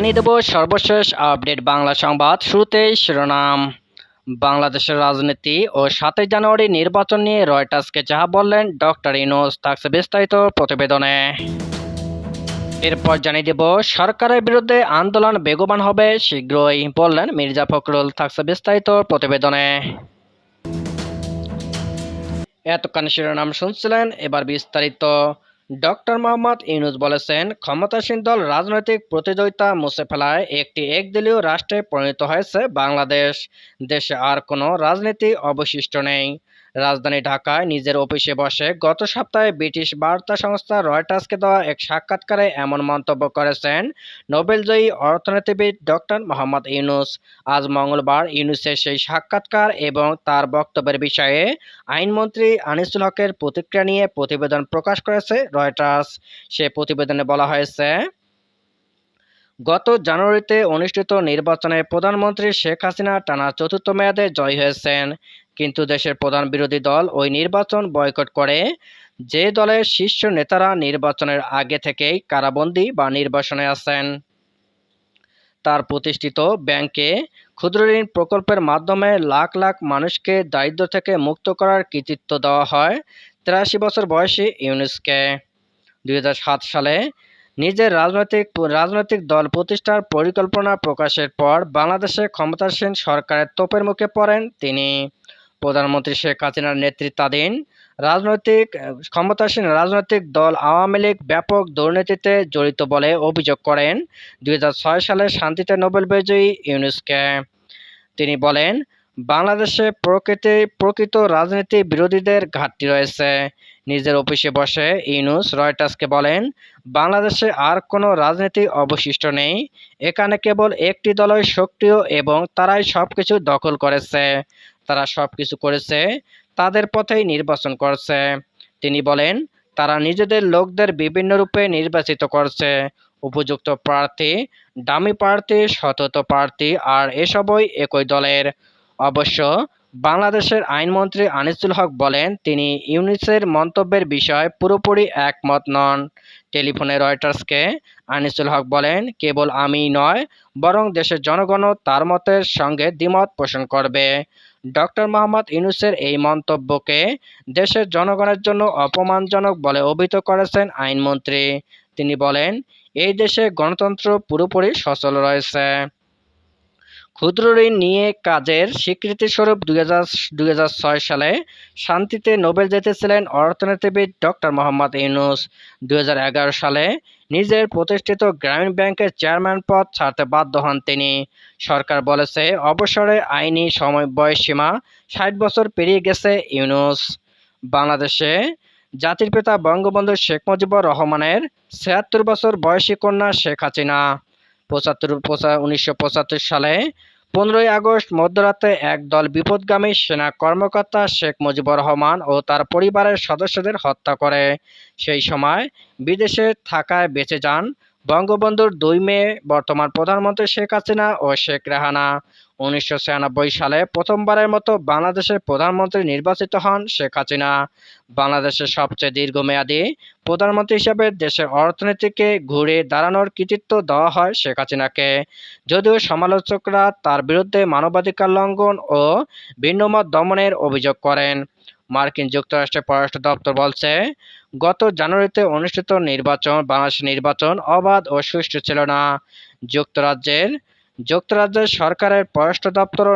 জানিয়ে দেব সর্বশেষ আপডেট বাংলা সংবাদ। শুরুতেই শিরোনাম। বাংলাদেশের রাজনীতি ও সাতই জানুয়ারি নির্বাচন নিয়ে রয়টার্সকে যাহা বললেন ডক্টর ইনোস থাকছে বিস্তারিত প্রতিবেদনে। এরপর জানিয়ে দেব, সরকারের বিরুদ্ধে আন্দোলন বেগবান হবে শীঘ্রই, বললেন মির্জা ফখরুল থাকছে বিস্তারিত প্রতিবেদনে। এতক্ষণ শিরোনাম শুনছিলেন, এবার বিস্তারিত। ডক্টর মোহাম্মদ ইউনুস বলেছেন, ক্ষমতাসীন দল রাজনৈতিক প্রতিযোগিতা মুছে ফেলায় একটি একদলীয় রাষ্ট্রে পরিণত হয়েছে বাংলাদেশ। দেশে আর কোনো রাজনীতি অবশিষ্ট নেই। রাজধানী ঢাকায় নিজের অফিসে বসে গত সপ্তাহে ব্রিটিশ বার্তা সংস্থা রয়টার্সকে দেওয়া এক সাক্ষাৎকারে এমন মন্তব্য করেছেন নোবেলজয়ী অর্থনীতিবিদ ডক্টর মোহাম্মদ ইউনুস। আজ মঙ্গলবার ইউনুসের সেই সাক্ষাৎকার এবং তার বক্তব্যের বিষয়ে আইনমন্ত্রী আনিসুল হকের প্রতিক্রিয়া নিয়ে প্রতিবেদন প্রকাশ করেছে রয়টার্স। সে প্রতিবেদনে বলা হয়েছে, গত জানুয়ারিতে অনুষ্ঠিত নির্বাচনে প্রধানমন্ত্রী শেখ হাসিনা টানা চতুর্থ মেয়াদে জয়ী হয়েছেন। কিন্তু দেশের প্রধান বিরোধী দল ওই নির্বাচন বয়কট করে। যে দলের শীর্ষ নেতারা নির্বাচনের আগে থেকেই কারাবন্দী বা নির্বাসনে আছেন। তার প্রতিষ্ঠিত ব্যাংকে ক্ষুদ্রঋণ প্রকল্পের মাধ্যমে লাখ লাখ মানুষকে দারিদ্র্য থেকে মুক্ত করার কৃতিত্ব দেওয়া হয় তেরাশি বছর বয়সী ইউনুসকে। দুই হাজার সাত সালে নিজের রাজনৈতিক রাজনৈতিক দল প্রতিষ্ঠার পরিকল্পনা প্রকাশের পর বাংলাদেশে ক্ষমতাসীন সরকারের তোপের মুখে পড়েন তিনি। প্রধানমন্ত্রী শেখ হাসিনার নেতৃত্বাধীন রাজনৈতিক, ক্ষমতাসীন রাজনৈতিক দল আওয়ামী লীগ ব্যাপক দুর্নীতিতে জড়িত বলে অভিযোগ করেন দুই হাজার ছয় সালে শান্তিতে নোবেল বিজয়ী ইউনুসকে। তিনি বলেন, বাংলাদেশে প্রকৃতি, প্রকৃত রাজনীতি বিরোধীদের ঘাটতি রয়েছে। নিজের অফিসে বসে ইউনুস রয়টাসকে বলেন, বাংলাদেশে আর কোনো রাজনীতি অবশিষ্ট নেই। এখানে কেবল একটি দলই সক্রিয় এবং তারাই সব কিছু দখল করেছে। তারা সব কিছু করেছে, তাদের পথেই নির্বাচন করছে। তিনি বলেন, তারা নিজেদের লোকদের বিভিন্ন রূপে নির্বাচিত করছে। উপযুক্ত প্রার্থী, দামি প্রার্থী, সতত প্রার্থী আর এসবই একই দলের। অবশ্য বাংলাদেশের আইনমন্ত্রী আনিসুল হক বলেন, তিনি ইউনিসের মন্তব্যের বিষয়ে পুরোপুরি একমত নন। টেলিফোনে রয়টার্সকে আনিসুল হক বলেন, কেবল আমি নয়, বরং দেশের জনগণও তার মতের সঙ্গে দ্বিমত পোষণ করবে। ডক্টর মোহাম্মদ ইউনুসের এই মন্তব্যকে দেশের জনগণের জন্য অপমানজনক বলে অভিহিত করেছেন আইনমন্ত্রী। তিনি বলেন, এই দেশে গণতন্ত্র পুরোপুরি সচল রয়েছে। ক্ষুদ্র ঋণ নিয়ে কাজের স্বীকৃতিস্বরূপ দুই হাজার সালে শান্তিতে নোবেল জিতেছিলেন অর্থনীতিবিদ ডক্টর মোহাম্মদ ইউনুস। দুই হাজার এগারো সালে নিজের প্রতিষ্ঠিত গ্রামীণ ব্যাংকের চেয়ারম্যান পদ ছাড়তে বাধ্য হন তিনি। সরকার বলেছে, অবসরে আইনি সময় বয়সসীমা ষাট বছর পেরিয়ে গেছে ইউনুস। বাংলাদেশে জাতির পিতা বঙ্গবন্ধু শেখ মুজিবুর রহমানের ছিয়াত্তর বছর বয়সী কন্যা শেখ হাসিনা। পঁচাত্তর, পঁচা, উনিশশো সালে পনেরোই আগস্ট মধ্যরাতে একদল বিপদগামী সেনা কর্মকর্তা শেখ মুজিবুর রহমান ও তার পরিবারের সদস্যদের হত্যা করে। সেই সময় বিদেশে থাকায় বেঁচে যান বঙ্গবন্ধুর দুই মেয়ে বর্তমান প্রধানমন্ত্রী শেখ হাসিনা ও শেখ রেহানা। উনিশশো ছিয়ানব্বই সালে প্রথমবারের মতো বাংলাদেশের প্রধানমন্ত্রী নির্বাচিত হন শেখ হাসিনা। বাংলাদেশের সবচেয়ে দীর্ঘমেয়াদী প্রধানমন্ত্রী হিসেবে দেশের অর্থনীতিকে ঘুরে দাঁড়ানোর কৃতিত্ব দেওয়া হয় শেখ হাসিনাকে। যদিও সমালোচকরা তার বিরুদ্ধে মানবাধিকার লঙ্ঘন ও ভিন্নমত দমনের অভিযোগ করেন। মার্কিন যুক্তরাষ্ট্রের পররাষ্ট্র দপ্তর বলছে, গত জানুয়ারিতে অনুষ্ঠিত নির্বাচন বাংলাদেশের নির্বাচন অবাধ ও সুষ্ঠু ছিল না। যুক্তরাজ্যের যুক্তরাজ্যের সরকারের পররাষ্ট্র দপ্তর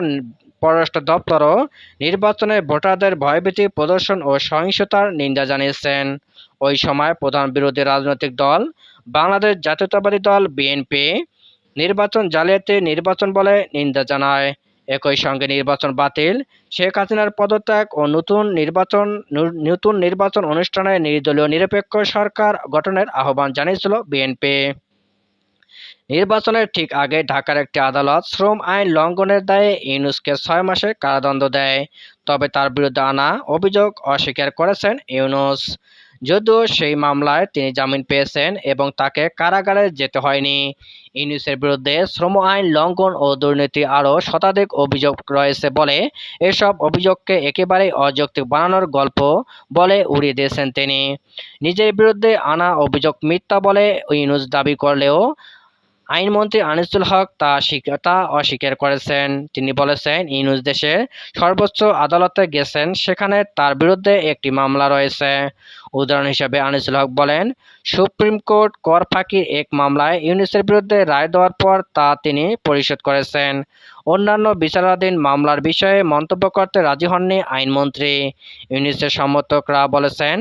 পররাষ্ট্র দপ্তরও নির্বাচনে ভোটারদের ভয়ভীতি প্রদর্শন ও সহিংসতার নিন্দা জানিয়েছেন। ওই সময় প্রধান বিরোধী রাজনৈতিক দল, বাংলাদেশ জাতীয়তাবাদী দল, বিএনপি, নির্বাচন জালিয়াতি নির্বাচন বলে নিন্দা জানায়। একই সঙ্গে নির্বাচন বাতিল, শেখ হাসিনার পদত্যাগ ও নতুন নির্বাচন নতুন নির্বাচন অনুষ্ঠানে নির্দলীয় নিরপেক্ষ সরকার গঠনের আহ্বান জানিয়েছিল বিএনপি। নির্বাচনের ঠিক আগে ঢাকার একটি আদালত শ্রম আইন লঙ্ঘনের দায়ে ইউনুসকে ছয় মাসের কারাদণ্ড দেয়, তবে তার বিরুদ্ধে আনা অভিযোগ অস্বীকার করেছেন ইউনুস। যদিও সেই মামলায় তিনি জামিন পেয়েছেন এবং তাকে কারাগারে যেতে হয়নি। ইউনুসের বিরুদ্ধে শ্রম আইন লঙ্ঘন ও দুর্নীতি আরও শতাধিক অভিযোগ রয়েছে বলে এসব অভিযোগকে একেবারেই অযৌক্তিক বানানোর গল্প বলে উড়িয়ে দিয়েছেন তিনি। নিজের বিরুদ্ধে আনা অভিযোগ মিথ্যা বলে ইউনুস দাবি করলেও আইনমন্ত্রী আনিসুল হক তা তা অস্বীকার করেছেন। তিনি বলেছেন, ইউনুস দেশের সর্বোচ্চ আদালতে গেছেন, সেখানে তার বিরুদ্ধে একটি মামলা রয়েছে। উদাহরণ হিসেবে আনিসুল হক বলেন, সুপ্রিম কোর্ট কর ফাঁকির এক মামলায় ইউনুসের বিরুদ্ধে রায় দেওয়ার পর তা তিনি পরিশোধ করেছেন। অন্যান্য বিচারাধীন মামলার বিষয়ে মন্তব্য করতে রাজি হননি আইনমন্ত্রী। ইউনুসের সমর্থকরা বলেছেন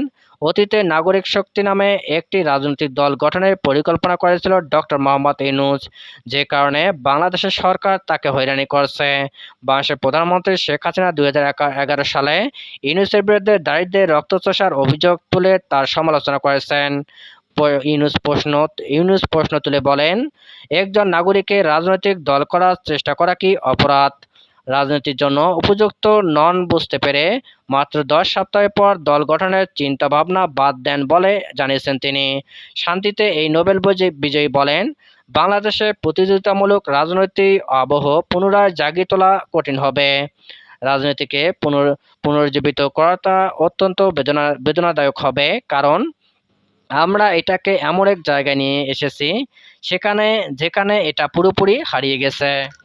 অতীতে নাগরিক শক্তি নামে একটি রাজনৈতিক দল গঠনের পরিকল্পনা করেছিল ডক্টর মোহাম্মদ ইনুজ যে কারণে বাংলাদেশের সরকার তাকে হয়রানি করছে। বাংলাদেশের প্রধানমন্ত্রী শেখ হাসিনা দুই সালে ইউনুসের বিরুদ্ধে দারিদ্র্যের রক্তচোষার অভিযোগ তুলে তার সমালোচনা করেছেন। ইউনুস প্রশ্ন ইউনুস প্রশ্ন তুলে বলেন, একজন নাগরিকের রাজনৈতিক দল করার চেষ্টা করা কি অপরাধ? রাজনীতির জন্য উপযুক্ত নন বুঝতে পেরে মাত্র দশ সপ্তাহ পর দল গঠনের চিন্তাভাবনা বাদ দেন বলে জানিয়েছেন তিনি। শান্তিতে এই নোবেল বিজয়ী- বিজয়ী বলেন বাংলাদেশে প্রতিযোগিতামূলক রাজনৈতিক আবহ পুনরায় জাগিয়ে তোলা কঠিন হবে। রাজনীতিকে পুনর, পুনর্জীবিত করাটা অত্যন্ত বেদনা, বেদনাদায়ক হবে, কারণ আমরা এটাকে এমন এক জায়গায় নিয়ে এসেছি, সেখানে, যেখানে এটা পুরোপুরি হারিয়ে গেছে।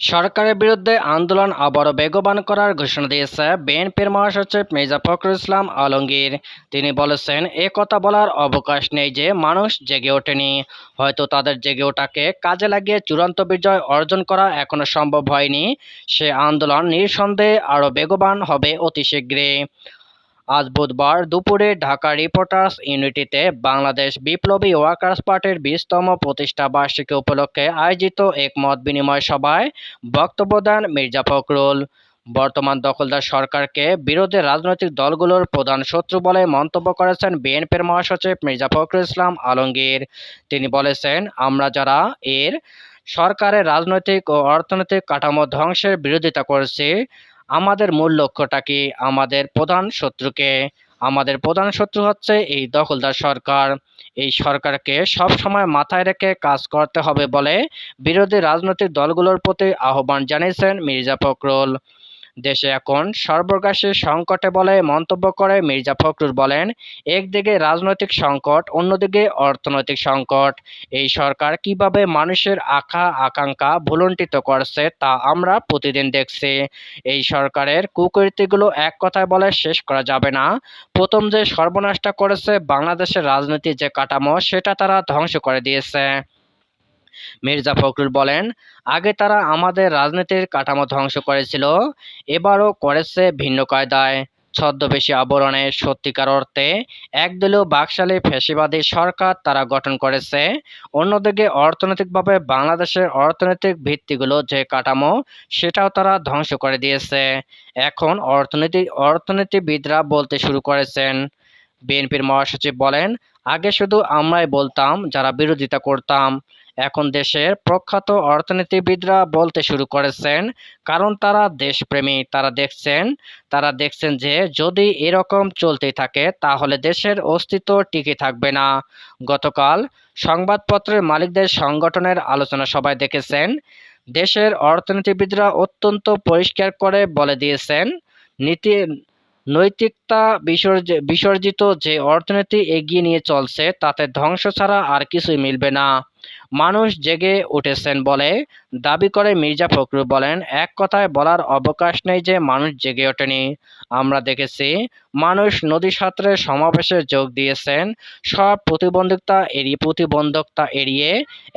সরকারের বিরুদ্ধে আন্দোলন আবারও বেগবান করার ঘোষণা দিয়েছে বিএনপির মহাসচিব মির্জা ফখরুল ইসলাম আলমগীর। তিনি বলেছেন, এ কথা বলার অবকাশ নেই যে মানুষ জেগে ওঠেনি। হয়তো তাদের জেগে ওঠাকে কাজে লাগিয়ে চূড়ান্ত বিজয় অর্জন করা এখনও সম্ভব হয়নি। সে আন্দোলন নিঃসন্দেহে আরও বেগবান হবে অতি শীঘ্রই। আজ বুধবার দুপুরে ঢাকা রিপোর্টার্স ইউনিটিতে বাংলাদেশ বিপ্লবী ওয়ার্কার্স পার্টির বিশতম প্রতিষ্ঠা বার্ষিকী উপলক্ষে আয়োজিত এক মত বিনিময় সভায় বক্তব্য দেন মির্জা ফখরুল। বর্তমান দখলদার সরকারকে বিরোধী রাজনৈতিক দলগুলোর প্রধান শত্রু বলে মন্তব্য করেছেন বিএনপির মহাসচিব মির্জা ফখরুল ইসলাম আলমগীর। তিনি বলেছেন, আমরা যারা এর সরকারের রাজনৈতিক ও অর্থনৈতিক কাঠামো ধ্বংসের বিরোধিতা করছি আমাদের মূল লক্ষ্যটা কি? আমাদের প্রধান শত্রুকে আমাদের প্রধান শত্রু হচ্ছে এই দখলদার সরকার। এই সরকারকে সব সময় মাথায় রেখে কাজ করতে হবে বলে বিরোধী রাজনৈতিক দলগুলোর প্রতি আহ্বান জানিয়েছেন মির্জা ফখরুল। দেশে এখন সর্বগ্রাসী সংকটে বলে মন্তব্য করে মির্জা ফখরুল বলেন, একদিকে রাজনৈতিক সংকট, অন্যদিকে অর্থনৈতিক সংকট। এই সরকার কীভাবে মানুষের আশা আকাঙ্ক্ষা ভুলণ্ঠিত করছে তা আমরা প্রতিদিন দেখছি। এই সরকারের কুকীর্তিগুলো এক কথায় বলে শেষ করা যাবে না। প্রথম যে সর্বনাশটা করেছে বাংলাদেশের রাজনীতির যে কাঠামো, সেটা তারা ধ্বংস করে দিয়েছে। মির্জা ফখরুল বলেন, আগে তারা আমাদের রাজনীতির কাঠামো ধ্বংস করেছিল, এবারও করেছে ভিন্ন কায়দায়। ছদ্মবেশী আবরণে সত্যিকার অর্থে একদলীয় বাকশালী ফ্যাসিবাদী সরকার তারা গঠন করেছে। অন্যদিকে অর্থনৈতিকভাবে বাংলাদেশের অর্থনৈতিক ভিত্তিগুলো যে কাঠামো, সেটাও তারা ধ্বংস করে দিয়েছে। এখন অর্থনীতি, অর্থনীতিবিদরা বলতে শুরু করেছেন। বিএনপির মহাসচিব বলেন, আগে শুধু আমরাই বলতাম, যারা বিরোধিতা করতাম। এখন দেশের প্রখ্যাত অর্থনীতিবিদরা বলতে শুরু করেছেন, কারণ তারা দেশপ্রেমী, তারা দেখছেন তারা দেখছেন যে যদি এরকম চলতে থাকে, তাহলে দেশের অস্তিত্ব টিকে থাকবে না। গতকাল সংবাদপত্রের মালিকদের সংগঠনের আলোচনা সভায় দেখেছেন, দেশের অর্থনীতিবিদরা অত্যন্ত পরিষ্কার করে বলে দিয়েছেন, নীতি, নৈতিকতা বিসর্জিত যে অর্থনীতি এগিয়ে নিয়ে চলছে, তাতে ধ্বংস ছাড়া আর কিছুই মিলবে না। মানুষ জেগে উঠেছেন বলে দাবি করে মির্জা ফখরুল বলেন, এক কথায় বলার অবকাশ নেই যে মানুষ জেগে ওঠেনি। আমরা দেখেছি মানুষ নদী সাঁতরে সমাবেশে যোগ দিয়েছেন। সব প্রতিবন্ধকতা এড়িয়ে প্রতিবন্ধকতা এড়িয়ে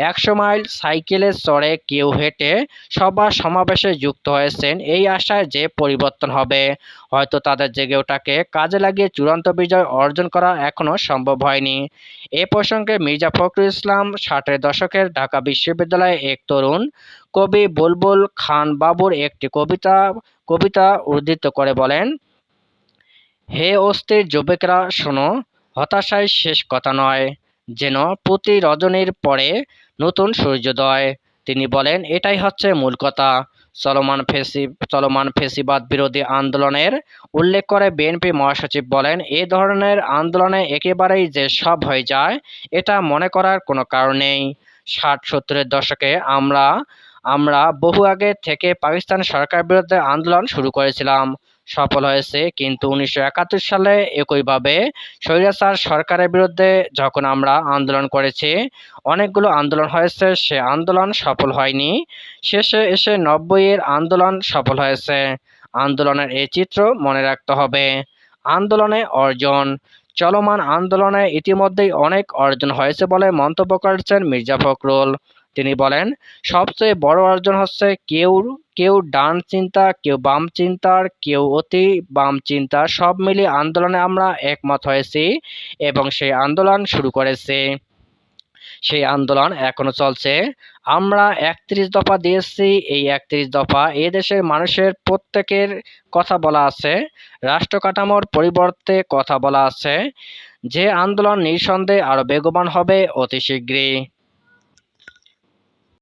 একশো মাইল সাইকেলে চড়ে কেউ হেঁটে সবার সমাবেশে যুক্ত হয়েছেন। এই আশায় যে পরিবর্তন হবে, হয়তো তাদের জেগে ওঠাকে কাজে লাগিয়ে চূড়ান্ত বিজয় অর্জন করা এখনও সম্ভব হয়নি। এ প্রসঙ্গে মির্জা ফখরুল ইসলাম ষাটের দশকের ঢাকা বিশ্ববিদ্যালয়ে এক তরুণ কবি বুলবুল খান বাবুর একটি কবিতা কবিতা উদ্ধৃত করে বলেন, হে অস্থির যুবকরা, শোনো, হতাশায় শেষ কথা নয়, যেন প্রতি রজনীর পরে নতুন সূর্যোদয়। তিনি বলেন, এটাই হচ্ছে মূল কথা। চলমান ফেসি চলমান ফেসিবাদ বিরোধী আন্দোলনের উল্লেখ করে বিএনপি মহাসচিব বলেন, এ ধরনের আন্দোলনে একেবারেই যে সব হয়ে যায়, এটা মনে করার কোনো কারণ নেই। ষাট সত্তরের দশকে আমরা আমরা বহু আগে থেকে পাকিস্তান সরকার বিরুদ্ধে আন্দোলন শুরু করেছিলাম। সফল হয়েছে, কিন্তু উনিশশো একাত্তর সালে একইভাবে স্বৈরাচার সরকারের বিরুদ্ধে যখন আমরা আন্দোলন করেছি, অনেকগুলো আন্দোলন হয়েছে, সে আন্দোলন সফল হয়নি। শেষে এসে নব্বইয়ের আন্দোলন সফল হয়েছে। আন্দোলনের এই চিত্র মনে রাখতে হবে। আন্দোলনে অর্জন। চলমান আন্দোলনে ইতিমধ্যেই অনেক অর্জন হয়েছে বলে মন্তব্য করেছেন মির্জা ফখরুল। তিনি বলেন, সবচেয়ে বড় অর্জন হচ্ছে কেউ কেউ ডান চিন্তা, কেউ বাম চিন্তার কেউ অতি বাম চিন্তা, সব মিলিয়ে আন্দোলনে আমরা একমত হয়েছি এবং সেই আন্দোলন শুরু করেছি। সেই আন্দোলন এখনও চলছে। আমরা একত্রিশ দফা দিয়েছি। এই একত্রিশ দফা এ দেশের মানুষের প্রত্যেকের কথা বলা আছে, রাষ্ট্র কাঠামোর পরিবর্তে কথা বলা আছে। যে আন্দোলন নিঃসন্দেহে আরও বেগবান হবে অতি শীঘ্রই।